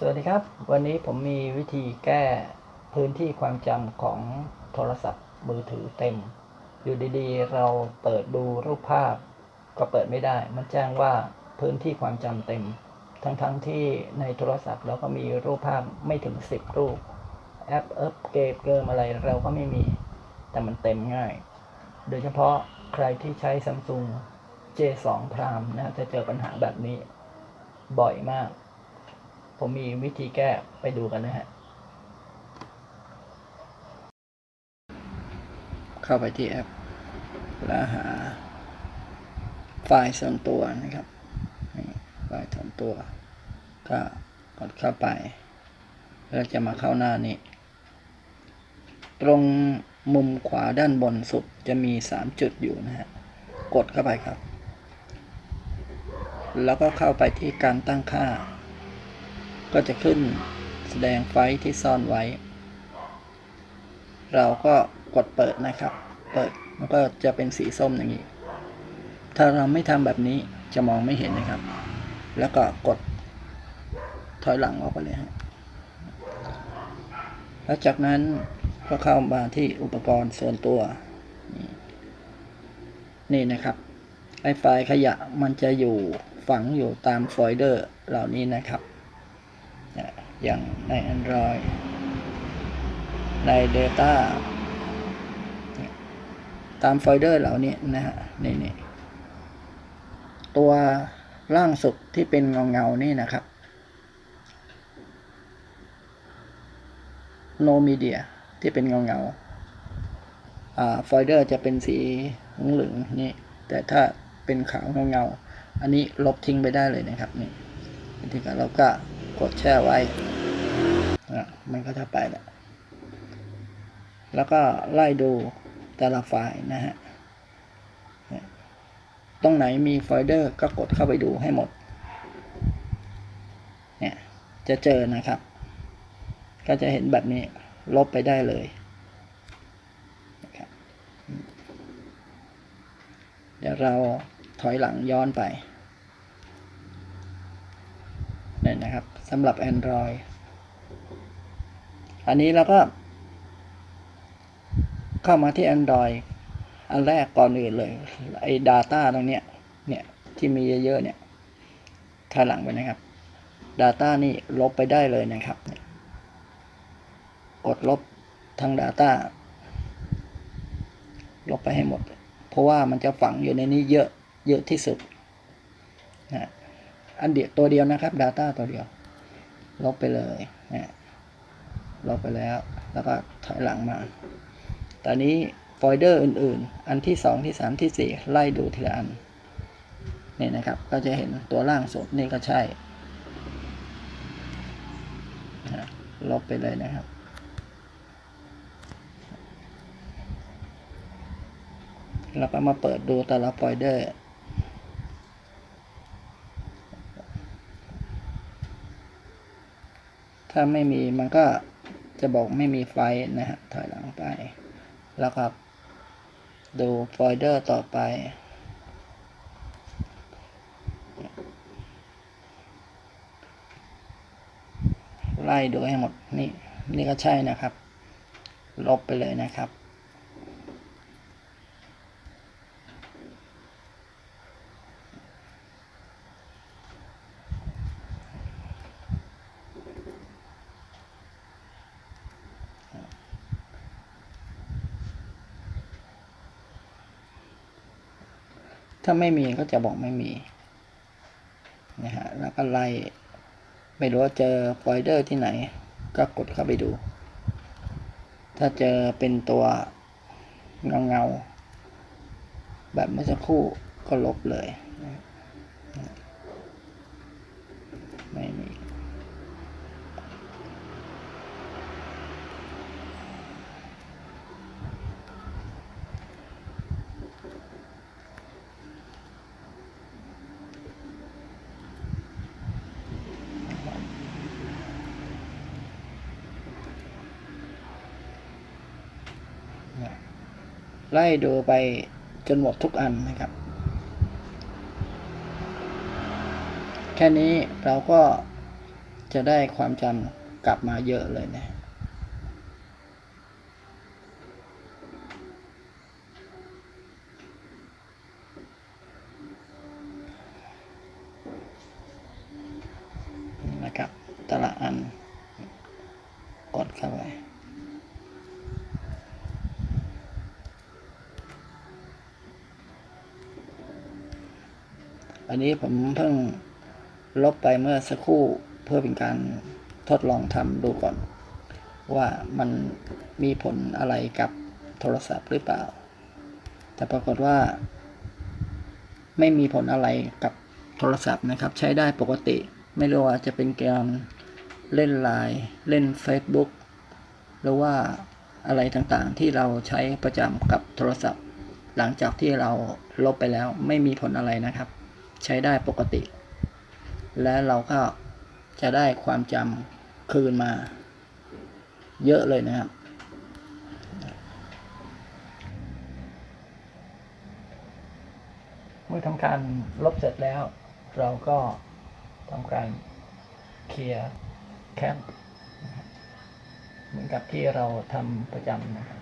สวัสดีครับ วันนี้ผมมีวิธีแก้พื้นที่ความจำของโทรศัพท์มือถือเต็ม อยู่ดีๆ เราเปิดดูรูปภาพ ก็เปิดไม่ได้ มันแจ้งว่าพื้นที่ความจำเต็ม ทั้งๆทที่ในโทรศัพท์เราก็มีรูปภาพไม่ถึง 10 รูป แอปเอิบเกมเกิมอะไรเราก็ไม่มี แต่มันเต็มง่าย โดยเฉพาะใครที่ใช้ Samsung J2 Prime นะจะเจอปัญหาแบบนี้บ่อยมาก ผมมีวิธีแก้ไปดูกันนะฮะ เข้าไปที่แอป แล้วหา ไฟล์ส่วนตัวนะครับไฟล์ส่วนตัว ก็กดเข้าไปแล้วจะมาเข้าหน้านี้ ตรงมุมขวาด้านบนสุดจะมี 3 จุดอยู่นะฮะ กดเข้าไปครับ แล้วก็เข้าไปที่การตั้งค่า ก็จะขึ้นแสดงไฟที่ซ่อนไว้ เราก็กดเปิดนะครับ เปิดมันก็จะเป็นสีส้มอย่างนี้ ถ้าเราไม่ทำแบบนี้จะมองไม่เห็นนะครับ แล้วก็กดถอยหลังออกไปเลยฮะแล้วจากนั้นก็เข้ามาที่อุปกรณ์ส่วนตัว นี่นี่นะครับไอไฟล์ขยะมันจะอยู่ฝังอยู่ตามโฟลเดอร์เหล่านี้นะครับ อย่างใน Android ใน Data ตามโฟลเดอร์เหล่านี้นะฮะนี่นี่ตัวล่างสุดที่เป็นเงาเงานี่นะครับ No Media ที่เป็นเงาเงาอ่าโฟลเดอร์จะเป็นสีเหลืองนี่ แต่ถ้าเป็นขาวเงาเงาอันนี้ลบทิ้งไปได้เลยนะครับนี่วิธีการเราก็ กดแช่ไว้อะมันก็จะไปแล้วแล้วก็ไล่ดูแต่ละไฟล์นะฮะ ตรงไหนมีโฟลเดอร์ก็กดเข้าไปดูให้หมด เนี่ย จะเจอนะครับ ก็จะเห็นแบบนี้ ลบไปได้เลย เดี๋ยวเราถอยหลังย้อนไป เนี่ยนะครับสำหรับ Android อันนี้เราก็ เข้ามาที่ Android อันแรกก่อนอื่นเลยไอ้ Data ตรงเนี้ยเนี่ยที่มีเยอะๆเนี่ยถอยหลังไปนะครับ Data นี่ลบไปได้เลยนะครับ กดลบทั้ง Data ลบไปให้หมด เพราะว่ามันจะฝังอยู่ในนี้เยอะเยอะที่สุดนะ อันเดียวตัวเดียวนะครับ Data ตัวเดียว ลบไปเลยนะลบไปแล้ว แล้วก็ถอยหลังมา ตอนนี้โฟลเดอร์อื่น ๆ อันที่สองที่สามที่สี่ไล่ดูทีละอันนี่นะครับ ก็จะเห็นตัวล่างสุดนี่ก็ใช่นะลบไปเลยนะครับ แล้วก็มาเปิดดูแต่ละโฟลเดอร์ ถ้าไม่มีมันก็จะบอกไม่มีไฟนะฮะถอยหลังไป แล้วก็ดูโฟลเดอร์ต่อไป ไล่ดูให้หมดนี่นี่ก็ใช่นะครับ ลบไปเลยนะครับ ถ้าไม่มีก็จะบอกไม่มีนะฮะแล้วก็ไล่ไม่รู้ว่าเจอโฟลเดอร์ที่ไหน ก็กดเข้าไปดู ถ้าเจอเป็นตัวเงาเงาๆแบบเมื่อสักครู่ก็ลบเลยนะไม่มี ไล่ดูไปจนหมดทุกอันนะครับ แค่นี้เราก็จะได้ความจำกลับมาเยอะเลยนะนะครับแต่ละอันกดเข้าไป นนี้ผมเพิ่งลบไปเมื่อสักครู่เพื่อเป็นการทดลองทำดูก่อน ว่ามันมีผลอะไรกับโทรศัพท์หรือเปล่า แต่ปรากฏว่า ไม่มีผลอะไรกับโทรศัพท์นะครับ ใช้ได้ปกติ ไม่รู้ว่าจะเป็นการเล่นไลน์เล่น Facebook หรือว่าอะไรต่างๆ ที่เราใช้ประจำกับโทรศัพท์ หลังจากที่เราลบไปแล้วไม่มีผลอะไรนะครับ ใช้ได้ปกติ และเราก็จะได้ความจำคืนมา เยอะเลยนะครับ เมื่อทำการลบเสร็จแล้ว เราก็ทำการเคลียร์แคมปนะครับเหมือนกับที่เราทำประจำนะครับ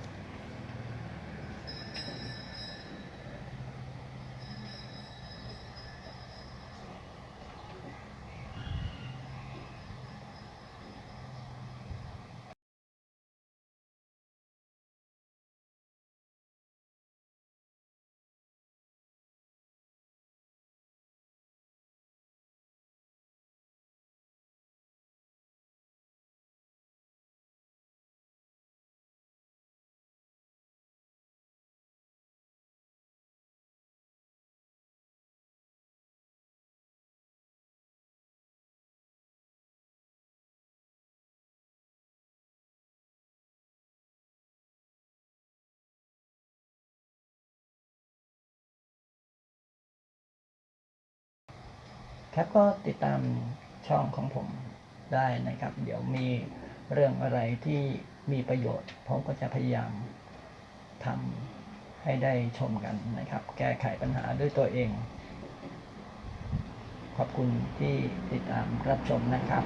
ครับก็ติดตามช่องของผมได้นะครับ เดี๋ยวมีเรื่องอะไรที่มีประโยชน์ ผมก็จะพยายามทำให้ได้ชมกันนะครับ แก้ไขปัญหาด้วยตัวเอง ขอบคุณที่ติดตามรับชมนะครับ